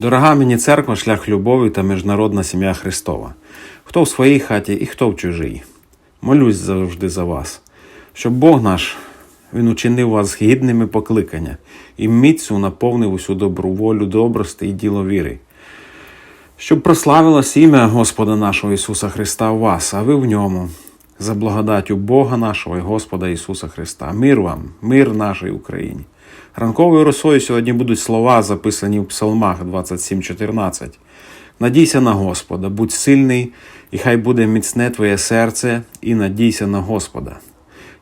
Дорога мені церква, шлях любові та міжнародна сім'я Христова. Хто в своїй хаті і хто в чужій. Молюсь завжди за вас, щоб Бог наш Він учинив вас гідними покликання і міцю наповнив усю добру волю, добрости і діло віри. Щоб прославилось ім'я Господа нашого Ісуса Христа у вас, а ви в ньому, за благодаттю Бога нашого і Господа Ісуса Христа. Мир вам, мир нашій Україні. Ранковою росою сьогодні будуть слова, записані в Псалмах 27.14. Надійся на Господа, будь сильний, і хай буде міцне твоє серце, і надійся на Господа.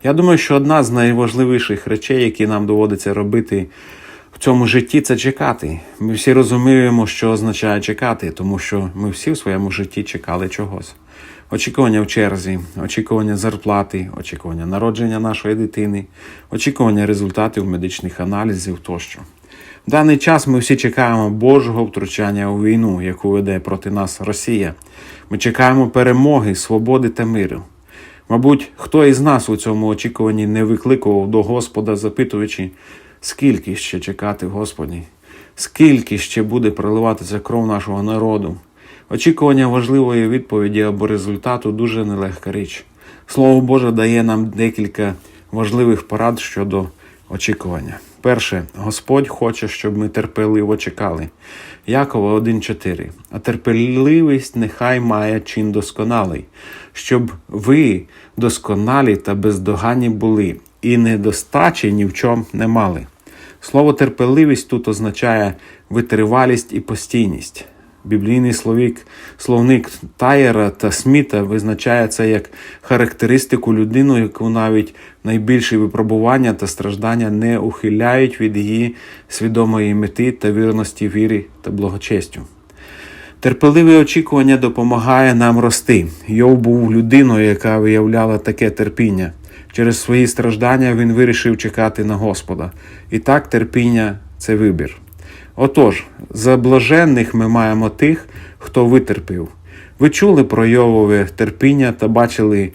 Я думаю, що одна з найважливіших речей, які нам доводиться робити в цьому житті, це чекати. Ми всі розуміємо, що означає чекати, тому що ми всі в своєму житті чекали чогось. Очікування в черзі, очікування зарплати, очікування народження нашої дитини, очікування результатів медичних аналізів тощо. В даний час ми всі чекаємо Божого втручання у війну, яку веде проти нас Росія. Ми чекаємо перемоги, свободи та миру. Мабуть, хто із нас у цьому очікуванні не викликував до Господа, запитуючи, скільки ще чекати, Господі, скільки ще буде проливатися кров нашого народу. Очікування важливої відповіді або результату дуже нелегка річ. Слово Боже дає нам декілька важливих порад щодо очікування. Перше, Господь хоче, щоб ми терпеливо чекали. Якова 1.4. А терпеливість нехай має чин досконалий, щоб ви досконалі та бездоганні були, і недостачі ні в чому не мали. Слово терпеливість тут означає витривалість і постійність. Біблійний словік, словник Таєра та Сміта визначає це як характеристику людини, яку навіть найбільші випробування та страждання не ухиляють від її свідомої мети та вірності вірі та благочестю. Терпеливе очікування допомагає нам рости. Йов був людиною, яка виявляла таке терпіння. Через свої страждання він вирішив чекати на Господа. І так терпіння це вибір. Отож, за блаженних ми маємо тих, хто витерпів. Ви чули про Йовове терпіння та бачили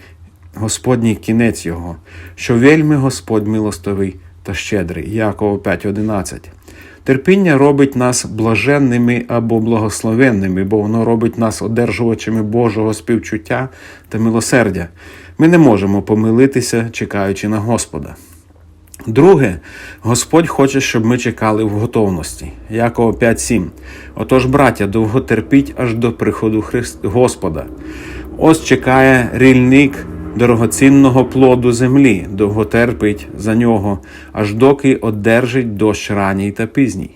Господній кінець його, що вельми Господь милостивий та щедрий. Якова 5.11. Терпіння робить нас блаженними або благословенними, бо воно робить нас одержувачами Божого співчуття та милосердя. Ми не можемо помилитися, чекаючи на Господа. Друге, Господь хоче, щоб ми чекали в готовності. Якова 5.7. Отож, браття, довго терпіть аж до приходу Христ... Господа. Ось чекає рільник дорогоцінного плоду землі, довго терпить за нього, аж доки одержить дощ ранній та пізній.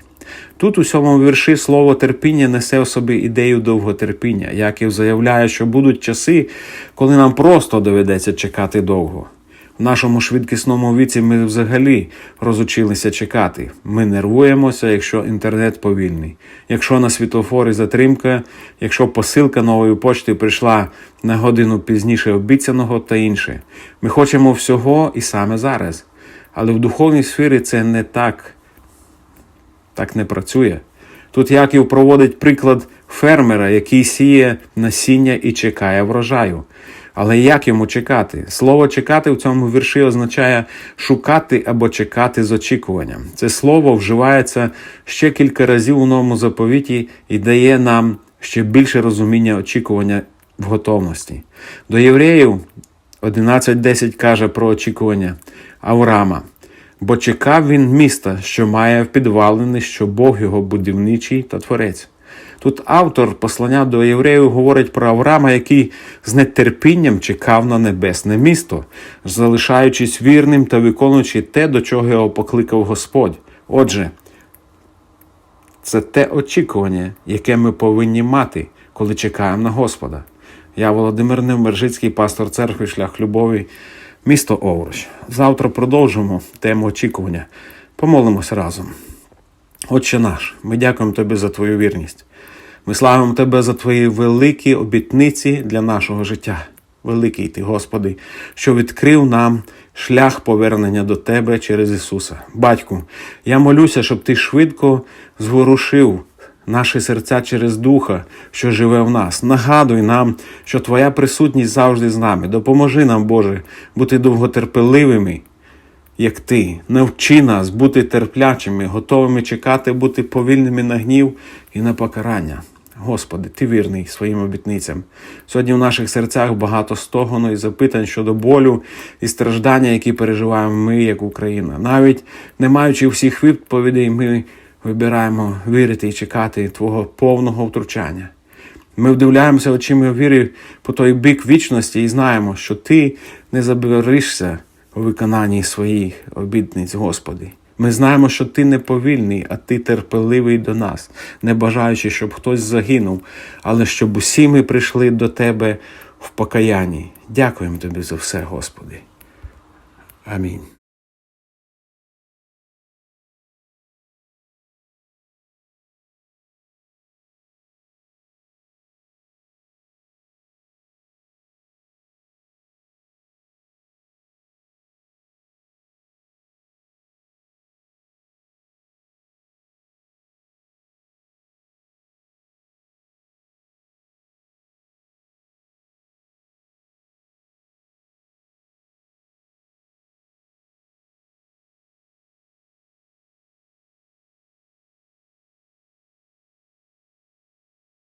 Тут у сьомому вірші слово терпіння несе в собі ідею довготерпіння. Яків заявляє, що будуть часи, коли нам просто доведеться чекати довго. В нашому швидкісному віці ми взагалі розучилися чекати. Ми нервуємося, якщо інтернет повільний, якщо на світофорі затримка, якщо посилка нової почти прийшла на годину пізніше обіцяного та інше. Ми хочемо всього і саме зараз. Але в духовній сфері це не так, так не працює. Тут Яків проводить приклад фермера, який сіє насіння і чекає врожаю. Але як йому чекати? Слово чекати в цьому вірші означає шукати або чекати з очікуванням. Це слово вживається ще кілька разів у новому заповіті і дає нам ще більше розуміння очікування в готовності. До євреїв 11.10 каже про очікування Авраама. Бо чекав він міста, що має впідвалений, що Бог його будівничий та творець. Тут автор послання до євреїв говорить про Авраама, який з нетерпінням чекав на небесне місто, залишаючись вірним та виконуючи те, до чого його покликав Господь. Отже, це те очікування, яке ми повинні мати, коли чекаємо на Господа. Я Володимир Невмержицький, пастор церкви Шлях Любові, місто Овруч. Завтра продовжимо тему очікування. Помолимося разом. Отче наш, ми дякуємо Тобі за Твою вірність. Ми славимо Тебе за Твої великі обітниці для нашого життя. Великий Ти, Господи, що відкрив нам шлях повернення до Тебе через Ісуса. Батьку, я молюся, щоб Ти швидко зворушив наші серця через Духа, що живе в нас. Нагадуй нам, що Твоя присутність завжди з нами. Допоможи нам, Боже, бути довготерпеливими як ти. Навчи нас бути терплячими, готовими чекати, бути повільними на гнів і на покарання. Господи, ти вірний своїм обітницям. Сьогодні в наших серцях багато стогону і запитань щодо болю і страждання, які переживаємо ми, як Україна. Навіть не маючи всіх відповідей, ми вибираємо вірити і чекати Твого повного втручання. Ми вдивляємося очима віри по той бік вічності і знаємо, що Ти не заберишся у виконанні своїх обітниць, Господи. Ми знаємо, що Ти не повільний, а Ти терпеливий до нас, не бажаючи, щоб хтось загинув, але щоб усі ми прийшли до Тебе в покаянні. Дякуємо Тобі за все, Господи. Амінь.